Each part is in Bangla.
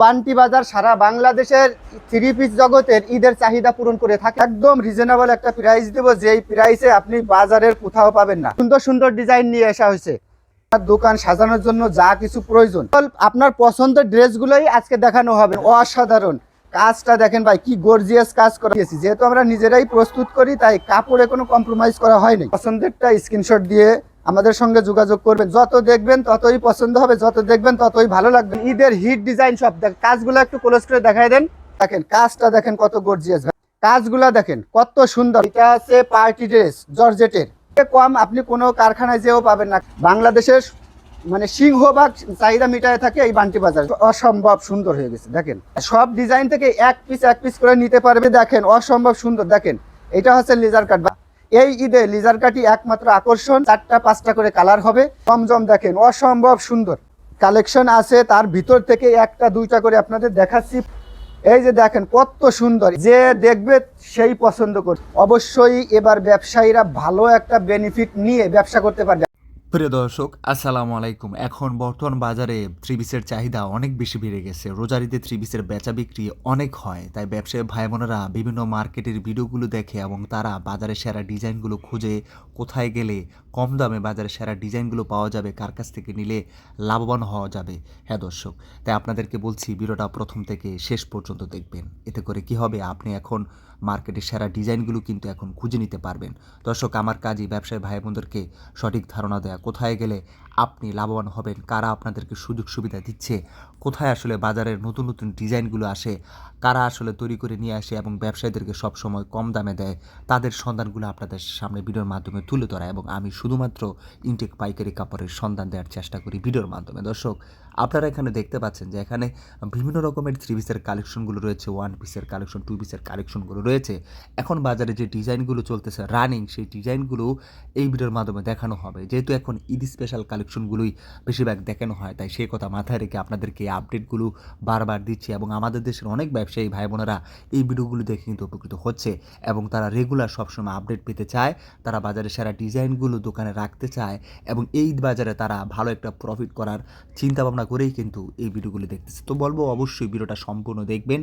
পান্টি বাজার সারা বাংলাদেশের থ্রি পিস জগতের ঈদের চাহিদা পূরণ করে থাকে। একদম রিজনেবল একটা প্রাইস দেব, যেই প্রাইসে আপনি বাজারের কোথাও পাবেন না। সুন্দর সুন্দর ডিজাইন নিয়ে আসা হয়েছে। দোকান সাজানোর জন্য যা কিছু প্রয়োজন। আপনার পছন্দের ড্রেসগুলোই আজকে দেখানো হবে। অসাধারণ। কাজটা দেখেন ভাই, কি গর্জিয়াস কাজ করা হয়েছে। যেহেতু আমরা নিজেরাই প্রস্তুত করি, তাই কাপড়ে কোনো কম্প্রোমাইজ করা হয়নি পছন্দেরটা স্ক্রিনশট দিয়ে আমাদের সঙ্গে যোগাযোগ করবেন। যত দেখবেন ততই পছন্দ হবে যত দেখবেন ততই ভালো লাগবে। ঈদের হিট ডিজাইন সব কাজগুলো একটু ক্লোজ করে দেখাই দেন। দেখেন কাজটা দেখেন কত গর্জিয়াস কাজগুলা দেখেন কত সুন্দর। এটা আছে পার্টি ড্রেস জর্জেটের। কম আপনি কোনো কারখানায় যেও পাবেন না। বাংলাদেশের মানে সিংহভাগ চাহিদা মিটায় থাকে এই বান্টি বাজার। অসম্ভব সুন্দর হয়ে গেছে দেখেন। সব ডিজাইন থেকে এক পিস এক পিস করে নিতে পারবে দেখেন অসম্ভব সুন্দর। দেখেন এটা হচ্ছে লেজার কাট এই ঈদে লিজার কাটি একমাত্র আকর্ষণ, চারটা, পাঁচটা করে কালার হবে। জমজম দেখেন, অসম্ভব সুন্দর। কালেকশন আছে, তার ভিতর থেকে একটা, দুইটা করে আপনাদের দেখাচ্ছি। এই যে দেখেন, কত সুন্দর। যে দেখবে সেই পছন্দ করবে অবশ্যই এবার ব্যবসায়ীরা ভালো একটা বেনিফিট নিয়ে ব্যবসা করতে পারবে। প্রিয় দর্শক, আসসালামু আলাইকুম। এখন বর্তমান বাজারে থ্রি পিসের চাহিদা অনেক বেশি বেড়ে গেছে। রোজারিতে থ্রি পিসের বেচা বিক্রি অনেক হয়, তাই ব্যবসায়ী ভাই বোনেরা বিভিন্ন মার্কেটের ভিডিওগুলো দেখে এবং তারা বাজারে সেরা ডিজাইনগুলো খুঁজে কোথায় গেলে কম দামে বাজারে সেরা ডিজাইনগুলো পাওয়া যাবে, কার কাছ থেকে নিলে লাভবান হওয়া যাবে হ্যাঁ দর্শক? তাই আপনাদেরকে বলছি, ভিডিওটা প্রথম থেকে শেষ পর্যন্ত দেখবেন। এতে করে কি হবে? আপনি এখন মার্কেটের সেরা ডিজাইনগুলো কিন্তু এখন খুঁজে নিতে পারবেন। দর্শক, আমার কাজই ব্যবসায়ী ভাই বোনদেরকে সঠিক ধারণা দেয়া। কোথায় গেলে আপনি লাভবান হবেন? কারা আপনাদেরকে সুযোগ সুবিধা দিচ্ছে? কোথায় আসলে বাজারের নতুন নতুন ডিজাইনগুলো আসে, কারা আসলে তৈরি করে নিয়ে আসে এবং ব্যবসায়ীদেরকে সবসময় কম দামে দেয়, তাদের সন্ধানগুলো আপনাদের সামনে ভিডিওর মাধ্যমে তুলে ধরা এবং আমি শুধুমাত্র ইনটেক পাইকারি কাপড়ের সন্ধান দেওয়ার চেষ্টা করি ভিডিওর মাধ্যমে। দর্শক, আপনারা এখানে দেখতে পাচ্ছেন যে এখানে বিভিন্ন রকমের থ্রি পিসের কালেকশনগুলো রয়েছে ওয়ান পিসের কালেকশন টু পিসের কালেকশনগুলো রয়েছে। এখন বাজারে যে ডিজাইনগুলো চলতেছে রানিং সেই ডিজাইনগুলো এই ভিডিওর মাধ্যমে দেখানো হবে। যেহেতু এখন ঈদ স্পেশাল কালেকশনগুলোই বেশিরভাগ দেখানো হয়, তাই সেই কথা মাথায় রেখে আপনাদেরকে আপডেটগুলো বারবার দিচ্ছি এবং আমাদের দেশের অনেক ব্যবসায়ী ভাই বোনেরা এই ভিডিওগুলো দেখে কিন্তু উপকৃত হচ্ছে এবং তারা রেগুলার সবসময় আপডেট পেতে চায়, তারা বাজারে সেরা ডিজাইনগুলো দোকানে রাখতে চায় এবং এই বাজারে তারা ভালো একটা প্রফিট করার চিন্তাভাবনা করেই কিন্তু এই ভিডিওগুলো দেখতেছে। তো বলব অবশ্যই ভিডিওটা সম্পূর্ণ দেখবেন।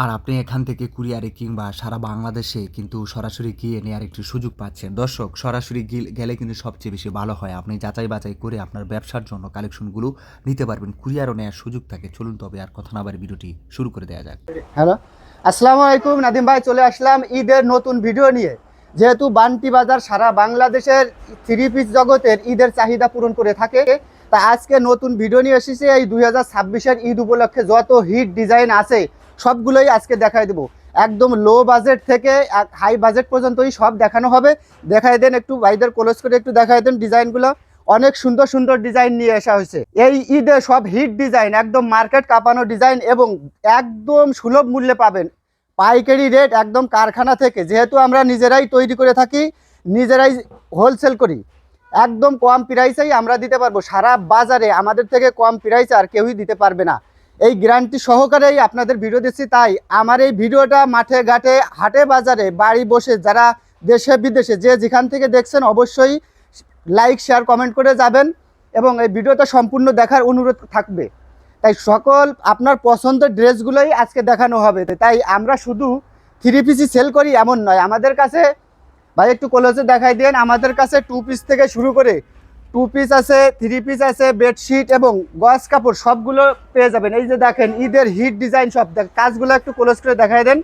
আর আপনি এখান থেকে কুরিয়ারে কিংবা সারা বাংলাদেশে কিন্তু সরাসরি গিয়ে নেওয়ার একটি সুযোগ পাচ্ছেন। দর্শক, সরাসরি গিল- কিন্তু সবচেয়ে বেশি ভালো হয়। আপনি যাচাই বাছাই করে আপনার ব্যবসার জন্য কালেকশনগুলো নিতে পারবেন। কুরিয়ারও নেওয়ার সুযোগ থাকে। চলুন তবে আর কথা না ভিডিওটি শুরু করে দেওয়া যাক। হ্যালো, আসসালামু আলাইকুম। নাদিম ভাই, চলে আসলাম ঈদের নতুন ভিডিও নিয়ে। যেহেতু বান্টি বাজার সারা বাংলাদেশের থ্রি পিস জগতের ঈদের চাহিদা পূরণ করে থাকে, তা আজকে নতুন ভিডিও নিয়ে এসেছে। এই দুই হাজার ছাব্বিশের ঈদ উপলক্ষে যত হিট ডিজাইন আছে সবগুলোই আজকে দেখাই দেবো। একদম লো বাজেট থেকে হাই বাজেট পর্যন্তই সব দেখানো হবে। দেখাই দেন একটু ভাইদের ক্লোজ করে একটু দেখাই দেন ডিজাইনগুলো। অনেক সুন্দর সুন্দর ডিজাইন নিয়ে আসা হয়েছে। এই ঈদে সব হিট ডিজাইন একদম মার্কেট কাঁপানো ডিজাইন এবং একদম সুলভ মূল্যে পাবেন। পাইকারি রেট একদম কারখানা থেকে। যেহেতু আমরা নিজেরাই তৈরি করে থাকি, নিজেরাই হোলসেল করি, একদম কম প্রাইসেই আমরা দিতে পারব। সারা বাজারে আমাদের থেকে কম প্রাইসে আর কেউই দিতে পারবে না। এই গ্যারান্টি সহকারেই আপনাদের ভিডিও দিচ্ছি। তাই আমার এই ভিডিওটা মাঠে, ঘাটে, হাটে, বাজারে, বাড়ি বসে, যারা দেশে, বিদেশে যে যেখান থেকে দেখছেন অবশ্যই লাইক, শেয়ার, কমেন্ট করে যাবেন এবং এই ভিডিওটা সম্পূর্ণ দেখার অনুরোধ থাকবে। তাই সকল আপনার পছন্দের ড্রেসগুলোই আজকে দেখানো হবে। তাই আমরা শুধু থ্রি পিসই সেল করি, এমন নয়। আমাদের কাছে, ভাই একটু কলেজে দেখাই দেন। আমাদের কাছে টু পিস থেকে শুরু করে টু পিস আছে থ্রি পিস আছে বেডশিট এবং গস কাপড়, সবগুলো পেয়ে যাবেন। এই যে দেখেন, ঈদের হিট ডিজাইন সব। কাজগুলো একটু ক্লোজ করে দেখাই দেন।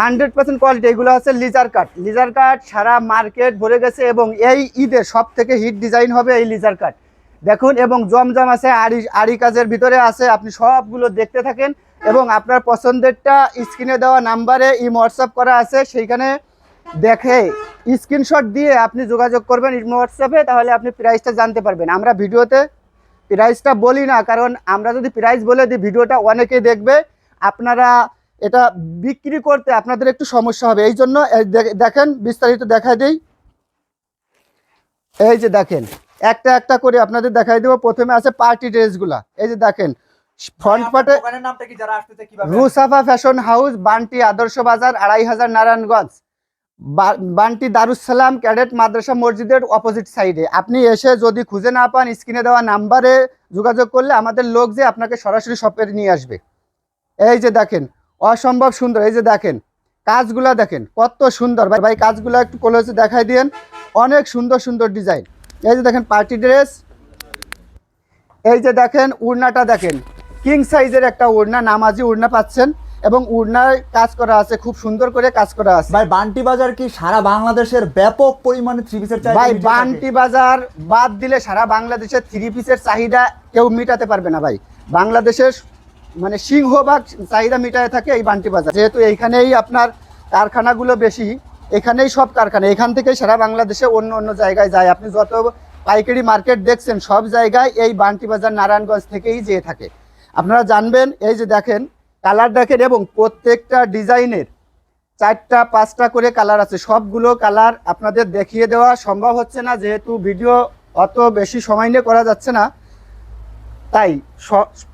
হান্ড্রেড পার্সেন্ট কোয়ালিটি এগুলো হচ্ছে লিজার কাট লিজার কাট সারা মার্কেট ভরে গেছে এবং এই ঈদে সব থেকে হিট ডিজাইন হবে এই লিজার কাট দেখুন, এবং জমজম আছে, আড়ি আড়ি কাজের ভিতরে আছে, আপনি সবগুলো দেখতে থাকেন। এবং আপনার পছন্দেরটা স্ক্রিনে দেওয়া নাম্বারে ই হোয়াটসঅ্যাপ করা আছে, সেইখানে দেখে স্ক্রিনশট দিয়ে আপনি যোগাযোগ করবেন হোয়াটসঅ্যাপে তাহলে আপনি প্রাইসটা জানতে পারবেন। আমরা ভিডিওতে প্রাইসটা বলি না কারণ আমরা যদি প্রাইস বলে দিই ভিডিওটা অনেকে দেখবে। আপনারা এটা বিক্রি করতে আপনাদের একটু সমস্যা হবে। এই জন্য দেখেন বিস্তারিত দেখা দিই। এই যে দেখেন একটা একটা করে আপনাদের দেখাই দেবো। প্রথমে আছে পার্টি ড্রেসগুলা। এই যে দেখেন ফ্রন্ট পার্টে রুসাফা ফ্যাশন হাউস বান্টি আদর্শ বাজার আড়াই হাজার নারায়ণগঞ্জ। বান্টি দারুসালাম ক্যাডেট মাদ্রাসা মসজিদের অপোজিট সাইডে আপনি এসে যদি খুঁজে না পান, স্ক্রিনে দেওয়া নাম্বারে যোগাযোগ করলে আমাদের লোক যে আপনাকে সরাসরি শপে নিয়ে আসবে। এই যে দেখেন, অসম্ভব সুন্দর, এই যে দেখেন, কাজগুলা দেখেন, কত সুন্দর। ভাই ভাই, কাজগুলো একটু কলেজে দেখাই দিয়েন। অনেক সুন্দর সুন্দর ডিজাইন এই যে দেখেন, পার্টি ড্রেস। এই যে দেখেন, উড়নাটা দেখেন। কিং সাইজের একটা উড়না, নামাজি উড়না পাচ্ছেন। এবং উড়নায় কাজ করা আছে খুব সুন্দর করে কাজ করা আছে। ভাই বান্টি বাজার কি সারা বাংলাদেশের ব্যাপক পরিমাণে থ্রি পিসের চাহিদা ভাই বান্টি বাজার বাদ দিলে সারা বাংলাদেশের থ্রি পিসের চাহিদা কেউ মিটাতে পারবে না ভাই। বাংলাদেশের মানে সিংহভাগ চাহিদা মিটায় থাকে এই বান্টি বাজার। যেহেতু এইখানেই আপনার কারখানাগুলো বেশি এখানেই সব কারখানা এখান থেকেই সারা বাংলাদেশে অন্য অন্য জায়গায় যায়। আপনি যত পাইকারি মার্কেট দেখছেন সব জায়গায় এই বান্টি বাজার নারায়ণগঞ্জ থেকেই যেয়ে থাকে। আপনারা জানবেন এই যে দেখেন কালার দেখেন এবং প্রত্যেকটা ডিজাইনের চারটা পাঁচটা করে কালার আছে। সবগুলো কালার আপনাদের দেখিয়ে দেওয়া সম্ভব হচ্ছে না যেহেতু ভিডিও অত বেশি সময় নিয়ে করা যাচ্ছে না। তাই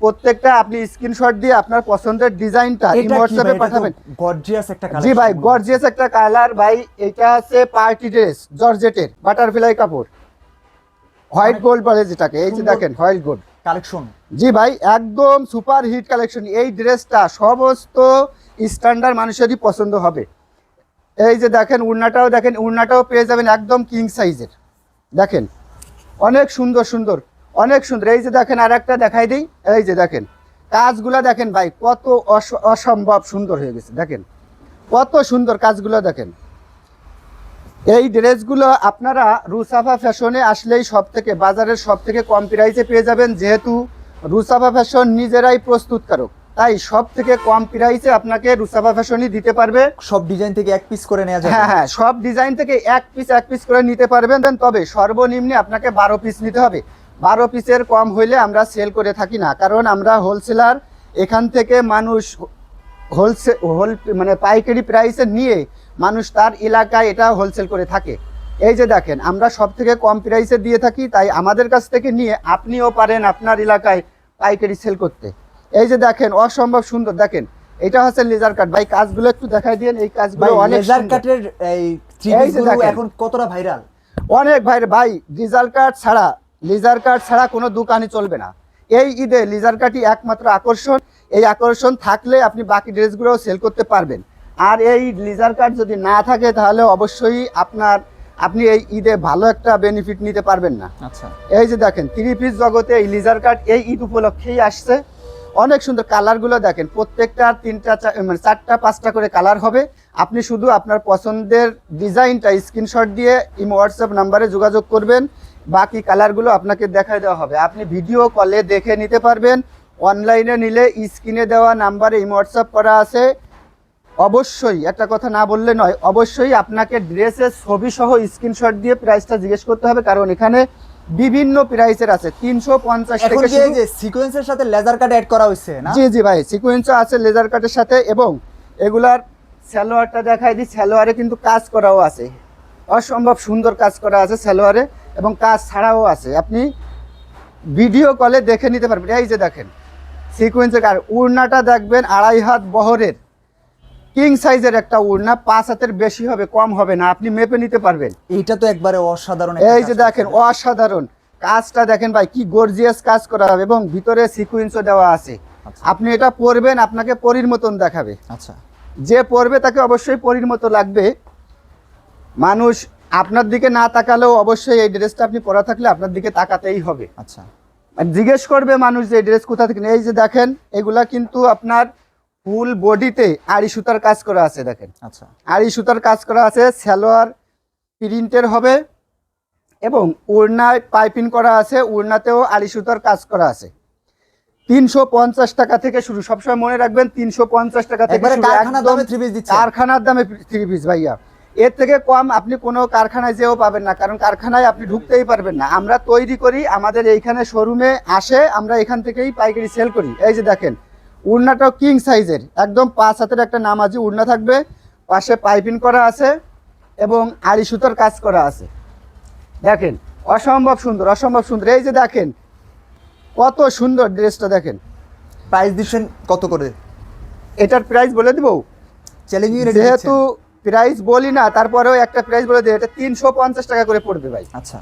প্রত্যেকটা আপনি স্ক্রিনশট দিয়ে আপনার পছন্দের ডিজাইনটা হোয়াটসঅ্যাপে পাঠাবেন। gorgeous একটা জি ভাই। গর্জিয়াস একটা কালার ভাই এটা আছে পার্টি ড্রেস জর্জেটের বাটারফ্লাই কাপড়। হোয়াইট গোল্ড বলে যেটাকে এই যে দেখেন হোয়াইট গোল্ড কালেকশন? জি ভাই, একদম সুপার হিট কালেকশন। এই ড্রেসটা সমস্ত স্ট্যান্ডার্ড মানুষেরই পছন্দ হবে। এই যে দেখেন, উড়নাটাও দেখেন, উড়নাটাও পেয়ে যাবেন একদম কিং সাইজের দেখেন, অনেক সুন্দর সুন্দর, অনেক সুন্দর। এই যে দেখেন আর একটা দেখাই দিই। এই যে দেখেন, কাজগুলো দেখেন ভাই, কত অস- অসম্ভব সুন্দর হয়ে গেছে। দেখেন, কত সুন্দর কাজগুলো দেখেন। এই ড্রেসগুলো আপনারা রুসাফা ফ্যাশনে আসলেই সব থেকে বাজারের সব থেকে কম প্রাইসে পেয়ে যাবেন যেহেতু রুসাফা ফ্যাশন নিজেরাই প্রস্তুতকারক। তাই সব থেকে কম প্রাইসে আপনাকে রুসাফা ফ্যাশনই দিতে পারবে। সব ডিজাইন থেকে এক পিস করে নেওয়া যায় হ্যাঁ হ্যাঁ সব ডিজাইন থেকে এক পিস এক পিস করে নিতে পারবেন। তবে সর্বনিম্নে আপনাকে বারো পিস নিতে হবে। বারো পিসের কম হইলে আমরা সেল করে থাকি না। কারণ আমরা হোলসেলার এখান থেকে মানুষ হোলসে হোল মানে পাইকারি প্রাইসে নিয়ে মানুষ তার এলাকায় এটা হোলসেল করে থাকে। এই যে দেখেন আমরা সব থেকে কম প্রাইসে দিয়ে থাকি তাই আমাদের কাছ থেকে নিয়ে আপনিও পারেন আপনার এলাকায় পাইকারি সেল করতে। এই যে দেখেন অসম্ভব সুন্দর। দেখেন এটা হচ্ছে লেজার কাট ভাই কাজগুলো একটু দেখাই দিন এই কাজগুলো অনেক লেজার কাটের এই। এখন কতটা ভাইরাল অনেক ভাই ভাই লিজার কার্ড ছাড়া লিজার কার্ড ছাড়া কোনো দোকানই চলবে না। এই ঈদে লিজার কার্ডই একমাত্র আকর্ষণ। এই আকর্ষণ থাকলে আপনি বাকি ড্রেসগুলোও সেল করতে পারবেন। আর এই লিজার কার্ড যদি না থাকে তাহলে অবশ্যই আপনার আপনি এই ঈদে ভালো একটা বেনিফিট নিতে পারবেন না। আচ্ছা। এই যে দেখেন থ্রি পিস জগতে এই লিজার কার্ড এই ঈদ উপলক্ষেই আসছে। অনেক সুন্দর কালারগুলো দেখেন প্রত্যেকটা তিনটা মানে চারটা পাঁচটা করে কালার হবে। আপনি শুধু আপনার পছন্দের ডিজাইনটা স্ক্রিনশট দিয়ে ইমো হোয়াটসঅ্যাপ নাম্বারে যোগাযোগ করবেন। বাকি কালারগুলো আপনাকে দেখায় দেওয়া হবে। আপনি ভিডিও কলে দেখে নিতে পারবেন। অনলাইনে নিলে স্ক্রিনে দেওয়া নাম্বারে ইমো হোয়াটসঅ্যাপ করা আছে। অবশ্যই একটা কথা না বললে নয় অবশ্যই আপনাকে ড্রেসের ছবি সহ স্ক্রিনশট দিয়ে প্রাইসটা জিজ্ঞেস করতে হবে কারণ এখানে বিভিন্ন প্রাইসের আছে তিনশো পঞ্চাশ এখন থেকে কি এই যে সিকোয়েন্সের সাথে লেজার কাট অ্যাড করা হয়েছে না? জি জি ভাই সিকুয়েন্সও আছে লেজার কাটের সাথে এবং এগুলার সালোয়ারটা দেখাই দিই সালোয়ারে কিন্তু কাজ করাও আছে অসম্ভব সুন্দর কাজ করা আছে সালোয়ারে এবং কাজ ছাড়াও আছে আপনি ভিডিও কলে দেখে নিতে পারবেন এই যে দেখেন সিকুয়েন্সের আর উড়নাটা দেখবেন আড়াই হাত বহরের কিং সাইজের একটা উড়না পাঁচ হাতের বেশি হবে কম হবে না আপনি মেপে নিতে পারবেন। এইটা তো একবারে অসাধারণ এই যে দেখেন অসাধারণ। কাজটা দেখেন ভাই কি গর্জিয়াস কাজ করা হবে এবং ভিতরে সিকুয়েন্সও দেওয়া আছে। আচ্ছা। আপনি এটা পরবেন আপনাকে পরীর মতন দেখাবে। আচ্ছা। যে পরবে তাকে অবশ্যই পরীর মতো লাগবে। মানুষ আপনার দিকে না তাকালেও অবশ্যই এই ড্রেসটা আপনি পরা থাকলে আপনার দিকে তাকাতেই হবে। আচ্ছা। জিজ্ঞেস করবে মানুষ যে ড্রেস কোথা থেকে এই যে দেখেন এগুলা কিন্তু আপনার ফুল বডিতে আড়ি সুতার কাজ করা আছে দেখেন। আচ্ছা। আড়ি সুতার কাজ করা আছে সালোয়ার প্রিন্টের হবে এবং ওড়নায় পাইপিং করা আছে ওড়নাতেও আড়ি সুতার কাজ করা আছে। তিনশো পঞ্চাশ টাকা থেকে শুরু সবসময় মনে রাখবেন তিনশো পঞ্চাশ টাকা থেকে কারখানার দামে থ্রি পিস দিচ্ছে কারখানার দামে থ্রি পিস ভাইয়া। এর থেকে কম আপনি কোনো কারখানায় যেও পাবেন না কারণ কারখানায় আপনি ঢুকতেই পারবেন না। আমরা তৈরি করি আমাদের এইখানে শোরুমে আসে আমরা এখান থেকেই পাইকারি সেল করি। এই যে দেখেন উড়নাটাও কিং সাইজের। একদম পাঁচ হাতের একটা নামাজি উড়না থাকবে। পাশে পাইপিং করা আছে এবং আড়ি সুতোর কাজ করা আছে। দেখেন অসম্ভব সুন্দর অসম্ভব সুন্দর। এই যে দেখেন কত সুন্দর ড্রেসটা দেখেন। প্রাইস দিচ্ছেন কত করে? এটার প্রাইস বলে দিব। চ্যালেঞ্জিং যেহেতু প্রাইস বলি না তারপরেও একটা প্রাইস বলে দিই এটা তিনশো পঞ্চাশ টাকা করে পড়বে ভাই। আচ্ছা।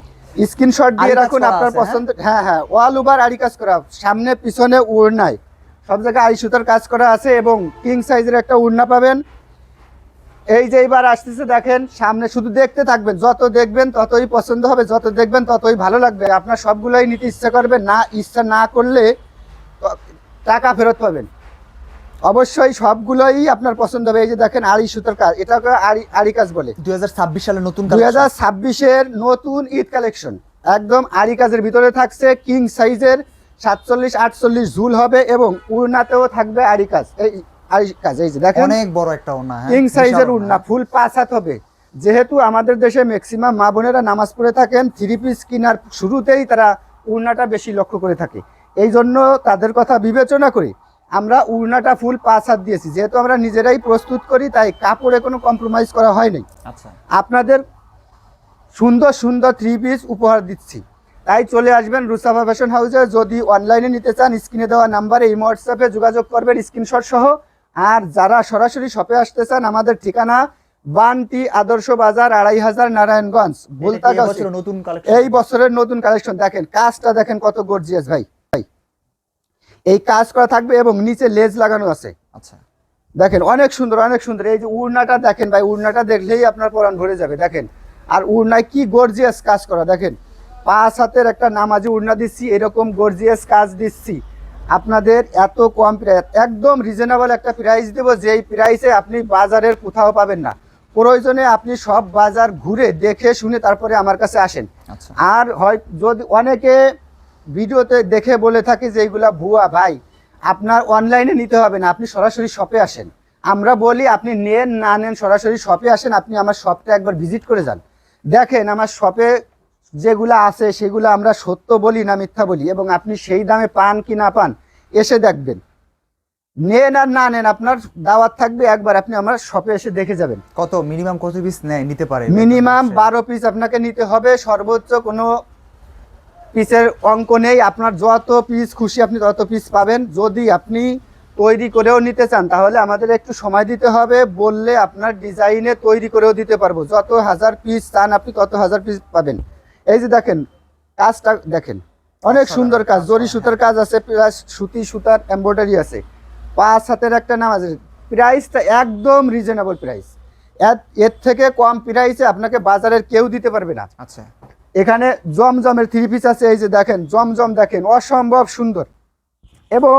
স্ক্রিনশট দিয়ে রাখুন আপনার হ্যাঁ? পছন্দ হ্যাঁ হ্যাঁ ওয়াল ওভার আড়ি কাজ করা। সামনে পিছনে উড়নায়। সব জায়গায় আড়ি সুতার কাজ করা আছে এবং কিং সাইজের একটা উড়না পাবেন। এই যে এইবার আসতেছে দেখেন সামনে শুধু দেখতে থাকবেন যত দেখবেন ততই পছন্দ হবে যত দেখবেন ততই ভালো লাগবে। আপনার সবগুলোই নিতে ইচ্ছা করবে না ইচ্ছা না করলে টাকা ফেরত পাবেন। অবশ্যই সবগুলোই আপনার পছন্দ হবে। এই যে দেখেন আড়ি সুতার কাজ এটাকে আড়ি আড়ি কাজ বলে। দুই হাজার ছাব্বিশ সালে নতুন দুই হাজার ছাব্বিশের নতুন ঈদ কালেকশন একদম আরি কাজের ভিতরে থাকছে কিং সাইজের সাতচল্লিশ আটচল্লিশ ঝুল হবে এবং উড়নাতেও থাকবে আরি কাজ এই আরি কাজ এই যে দেখেন। অনেক বড় একটা ওনা হ্যাঁ কিং সাইজের উড়না। ফুল পাঁচ হাত হবে। যেহেতু আমাদের দেশে ম্যাক্সিমাম মা বোনেরা নামাজ পড়ে থাকেন থ্রি পিস কেনার শুরুতেই তারা উড়নাটা বেশি লক্ষ্য করে থাকে। এই জন্য তাদের কথা বিবেচনা করি আমরা উড়নাটা ফুল পাঁচ হাত দিয়েছি। যেহেতু আমরা নিজেরাই প্রস্তুত করি তাই কাপড়ে কোনো কম্প্রোমাইজ করা হয়নি। আচ্ছা। আপনাদের সুন্দর সুন্দর থ্রি পিস উপহার দিচ্ছি। তাই চলে আসবেন রুসাফা ফ্যাশন হাউসে। যদি অনলাইনে নিতে চান স্ক্রিনে দেওয়া নাম্বারে এই হোয়াটসঅ্যাপে যোগাযোগ করবেন স্ক্রিনশট সহ। আর যারা সরাসরি শপে আসতে চান আমাদের ঠিকানা বানটি আদর্শ বাজার আড়াই হাজার নারায়ণগঞ্জ নতুন এই বছরের নতুন কালেকশন দেখেন কাজটা দেখেন কত গর্জিয়াস ভাই। ভাই এই কাজ করা থাকবে এবং নিচে লেজ লাগানো আছে। আচ্ছা। দেখেন অনেক সুন্দর অনেক সুন্দর। এই যে উড়নাটা দেখেন ভাই উড়নাটা দেখলেই আপনার পরাণ ভরে যাবে দেখেন। আর উড়নায় কি গর্জিয়াস কাজ করা দেখেন। পাঁচ হাতের একটা নামাজি উড়না দিচ্ছি এরকম গর্জিয়াস কাজ দিচ্ছি। আপনাদের এত কম একদম রিজনেবল একটা প্রাইস দেবো যেই প্রাইসে আপনি বাজারের কোথাও পাবেন না। প্রয়োজনে আপনি সব বাজার ঘুরে দেখে শুনে তারপরে আমার কাছে আসেন। আচ্ছা। আর হয় যদি অনেকে ভিডিওতে দেখে বলে থাকে যে এইগুলা ভুয়া ভাই আপনার অনলাইনে নিতে হবে না আপনি সরাসরি শপে আসেন। আমরা বলি আপনি নেন না নেন সরাসরি শপে আসেন আপনি আমার শপটা একবার ভিজিট করে যান। দেখেন আমার শপে যেগুলো আছে সেগুলো আমরা সত্য বলি না মিথ্যা বলি এবং আপনি সেই দামে পান কি না পান এসে দেখবেন। নেন আর না নেন আপনার দাওয়াত থাকবে একবার আপনি আমার শপে এসে দেখে যাবেন। কত? মিনিমাম কত পিস নেয় নিতে পারে? মিনিমাম বারো পিস আপনাকে নিতে হবে সর্বোচ্চ কোনো পিসের অঙ্ক নেই আপনার যত পিস খুশি আপনি তত পিস পাবেন। যদি আপনি তৈরি করেও নিতে চান তাহলে আমাদের একটু সময় দিতে হবে বললে আপনার ডিজাইনে তৈরি করেও দিতে পারব। যত হাজার পিস চান আপনি তত হাজার পিস পাবেন। এই যে দেখেন কাজটা দেখেন অনেক সুন্দর কাজ জরি সুতার কাজ আছে প্লাস সুতি সুতার এমব্রয়ডারি আছে। পাঁচ হাতের একটা নাম আছে। প্রাইসটা একদম রিজনেবল প্রাইস এর থেকে কম প্রাইসে আপনাকে বাজারের কেউ দিতে পারবে না। আচ্ছা। এখানে জমজমের থ্রি পিস আছে এই যে দেখেন জমজম দেখেন অসম্ভব সুন্দর। এবং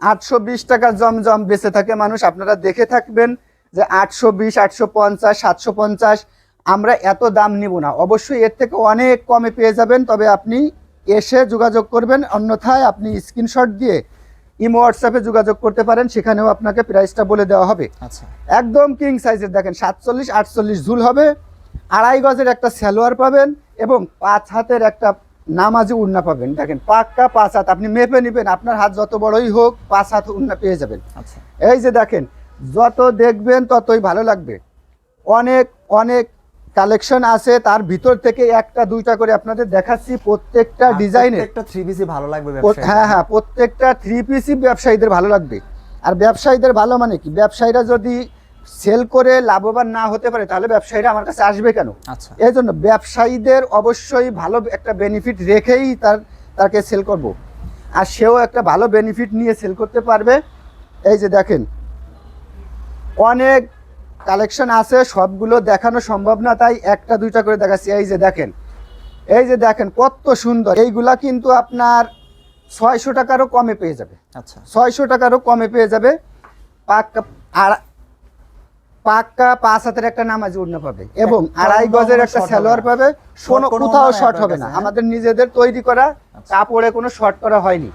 আটশো বিশ টাকার জমজম বেঁচে থাকে মানুষ। আপনারা দেখে থাকবেন যে আটশো বিশ আটশো পঞ্চাশ সাতশো পঞ্চাশ আমরা এত দাম নিব না। অবশ্যই এর থেকে অনেক কমে পেয়ে যাবেন তবে আপনি এসে যোগাযোগ করবেন। অন্যথায় আপনি স্ক্রিনশট দিয়ে ইমো হোয়াটসঅ্যাপে যোগাযোগ করতে পারেন সেখানেও আপনাকে প্রাইসটা বলে দেওয়া হবে। আচ্ছা। একদম কিং সাইজের দেখেন সাতচল্লিশ আটচল্লিশ ঝুল হবে। আড়াই গজের একটা স্যালোয়ার পাবেন এবং পাঁচ হাতের একটা নামাজি উন্না পাবেন। দেখেন পাক্কা পাঁচ হাত। আপনি মেপে নেবেন আপনার হাত যত বড়ই হোক পাঁচ হাত উন্না পেয়ে যাবেন। আচ্ছা। এই যে দেখেন যত দেখবেন ততই ভালো লাগবে। অনেক অনেক কালেকশন আছে তার ভিতর থেকে একটা দুইটা করে আপনাদের দেখাচ্ছি প্রত্যেকটা ডিজাইনের। একটা থ্রি পিসি ভালো লাগবে হ্যাঁ হ্যাঁ প্রত্যেকটা থ্রি পিসই ব্যবসায়ীদের ভালো লাগবে। আর ব্যবসায়ীদের ভালো মানে কি? ব্যবসায়ীরা যদি সেল করে লাভবান না হতে পারে তাহলে ব্যবসায়ীরা আমার কাছে আসবে কেন? আচ্ছা। এই জন্য ব্যবসায়ীদের অবশ্যই ভালো একটা বেনিফিট রেখেই তার তাকে সেল করব। আর সেও একটা ভালো বেনিফিট নিয়ে সেল করতে পারবে। এই যে দেখেন অনেক কালেকশন আছে সবগুলো দেখানো সম্ভব না তাই একটা দুইটা করে দেখাচ্ছি। এই যে দেখেন এই যে দেখেন কত সুন্দর। এইগুলা কিন্তু আপনার ছয়শো টাকারও কমে পেয়ে যাবে। আচ্ছা। ছয়শো টাকারও কমে পেয়ে যাবে। পাক্কা আর পাক্কা পাঁচ হাতের একটা নামাজ উড়না পাবে এবং আড়াই গজের একটা না। পাবে। কোনো কোথাও শর্ট হবে না। হ্যাঁ? আমাদের নিজেদের তৈরি করা আচ্ছা। কাপড়ে কোনো শর্ট করা হয়নি।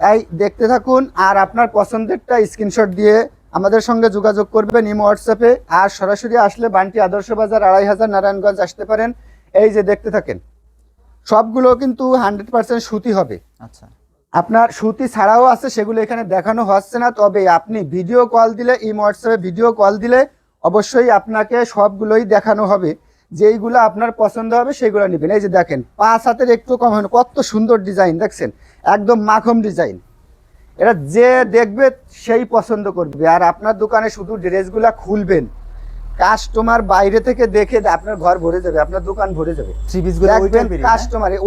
তাই দেখতে থাকুন আর আপনার পছন্দেরটা স্ক্রিনশট দিয়ে আমাদের সঙ্গে যোগাযোগ করবেন ইমো হোয়াটসঅ্যাপে আর সরাসরি আসলে বান্টি আদর্শ বাজার আড়াই হাজার নারায়ণগঞ্জ আসতে পারেন। এই যে দেখতে থাকেন সবগুলো কিন্তু হান্ড্রেড পার্সেন্ট সুতি হবে। আচ্ছা। আপনার সুতি ছাড়াও আছে সেগুলো এখানে দেখানো হচ্ছে না তবে আপনি ভিডিও কল দিলে এই হোয়াটসঅ্যাপে ভিডিও কল দিলে অবশ্যই আপনাকে সবগুলোই দেখানো হবে। যেইগুলো আপনার পছন্দ হবে সেগুলো নেবেন। এই যে দেখেন পাঁচ হাতের একটু কম হয়। কত সুন্দর ডিজাইন দেখছেন? একদম মাখম ডিজাইন। এটা যে দেখবে সেই পছন্দ করবে। আর আপনার দোকানে শুধু ড্রেসগুলা খুলবেন। কাস্টমার বাইরে থেকে দেখে আপনার ঘর ভরে যাবে আপনার দোকান ভরে যাবে। থ্রি পিসগুলো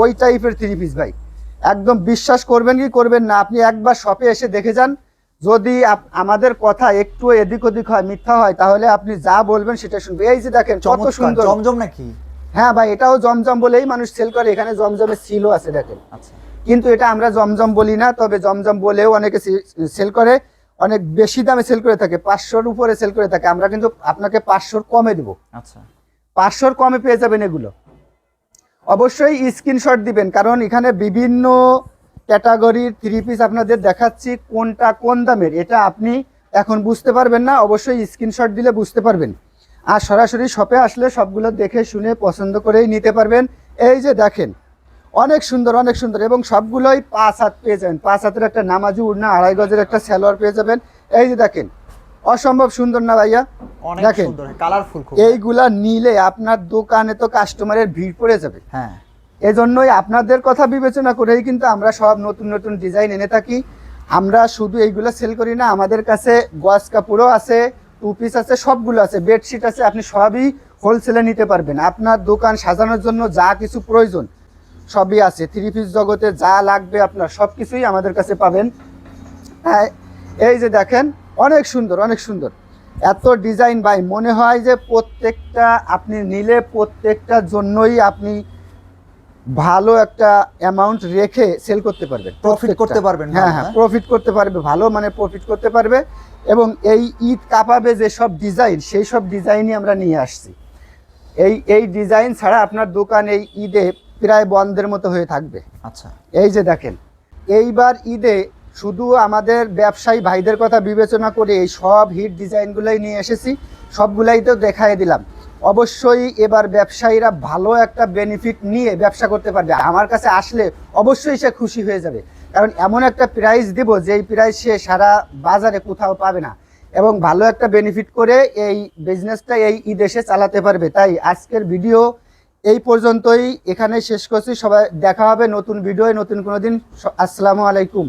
ওই টাইপের থ্রি পিস ভাই। একদম বিশ্বাস করবেন কি করবেন না আপনি একবার শপে এসে দেখে যান। যদি আমাদের কথা একটু এদিক ওদিক হয় মিথ্যা হয় তাহলে আপনি যা বলবেন সেটা শুনবে। এই যে দেখেন কত সুন্দর। জমজম নাকি? হ্যাঁ ভাই এটাও জমজম বলেই মানুষ সেল করে। এখানে জমজমের সিলও আছে দেখেন। আচ্ছা। কিন্তু এটা আমরা জমজম বলি না তবে জমজম বলেও অনেকে সেল করে অনেক বেশি দামে সেল করে থাকে পাঁচশোর উপরে সেল করে থাকে। আমরা কিন্তু আপনাকে পাঁচশোর কমে দেবো। আচ্ছা। পাঁচশোর কমে পেয়ে যাবেন এগুলো। অবশ্যই স্ক্রিনশট দিবেন কারণ এখানে বিভিন্ন ক্যাটাগরির থ্রি পিস আপনাদের দেখাচ্ছি কোনটা কোন দামের। এটা আপনি এখন বুঝতে পারবেন না অবশ্যই স্ক্রিনশট দিলে বুঝতে পারবেন। আর সরাসরি শপে আসলে সবগুলো দেখে শুনে পছন্দ করেই নিতে পারবেন। এই যে দেখেন অনেক সুন্দর অনেক সুন্দর। এবং সবগুলোই পাঁচ হাত পেয়ে যাবেন। পাঁচ হাতের একটা নামাজি উড়না আড়াই গজের একটা স্যালোয়ার পেয়ে যাবেন। এই যে দেখেন অসম্ভব সুন্দর না ভাইয়া? দেখেন কালারফুল এইগুলা নিলে আপনার দোকানে তো কাস্টমারের ভিড় পড়ে যাবে। হ্যাঁ। এজন্যই আপনাদের কথা বিবেচনা করেই কিন্তু আমরা সব নতুন নতুন ডিজাইন এনে থাকি। আমরা শুধু এইগুলো সেল করি না আমাদের কাছে গজ কাপড়ও আছে টু পিস আছে সবগুলো আছে। বেডশিট আছে আপনি সবই হোলসেলে নিতে পারবেন। আপনার দোকান সাজানোর জন্য যা কিছু প্রয়োজন সবই আছে। থ্রি পিস জগতে যা লাগবে আপনার সব কিছুই আমাদের কাছে পাবেন। হ্যাঁ এই যে দেখেন অনেক সুন্দর অনেক সুন্দর। এত ডিজাইন ভাই মনে হয় যে প্রত্যেকটা আপনি নিলে প্রত্যেকটার জন্যই আপনি ভালো একটা অ্যামাউন্ট রেখে সেল করতে পারবে প্রফিট করতে পারবেন হ্যাঁ হ্যাঁ হ্যাঁ? প্রফিট করতে পারবে ভালো মানে প্রফিট করতে পারবে। এবং এই ঈদ কাপাবে যে সব ডিজাইন সেই সব ডিজাইনই আমরা নিয়ে আসছি। এই এই ডিজাইন ছাড়া আপনার দোকান এই ঈদে প্রায় বন্ধের মতো হয়ে থাকবে। আচ্ছা। এই যে দেখেন এইবার ঈদে শুধু আমাদের ব্যবসায়ী ভাইদের কথা বিবেচনা করে এই সব হিট ডিজাইনগুলোই নিয়ে এসেছি সবগুলাই তো দেখাই দিলাম। অবশ্যই এবার ব্যবসায়ীরা ভালো একটা বেনিফিট নিয়ে ব্যবসা করতে পারবে। আমার কাছে আসলে অবশ্যই সে খুশি হয়ে যাবে। কারণ এমন একটা প্রাইস দেব যেই প্রাইস সে সারা বাজারে কোথাও পাবে না। এবং ভালো একটা বেনিফিট করে এই বিজনেসটা এই ঈদ এসে চালাতে পারবে। তাই আজকের ভিডিও এই পর্যন্তই এখানে শেষ করছি। সবাই দেখা হবে নতুন ভিডিও নতুন কোনো দিন আসসালামু আলাইকুম।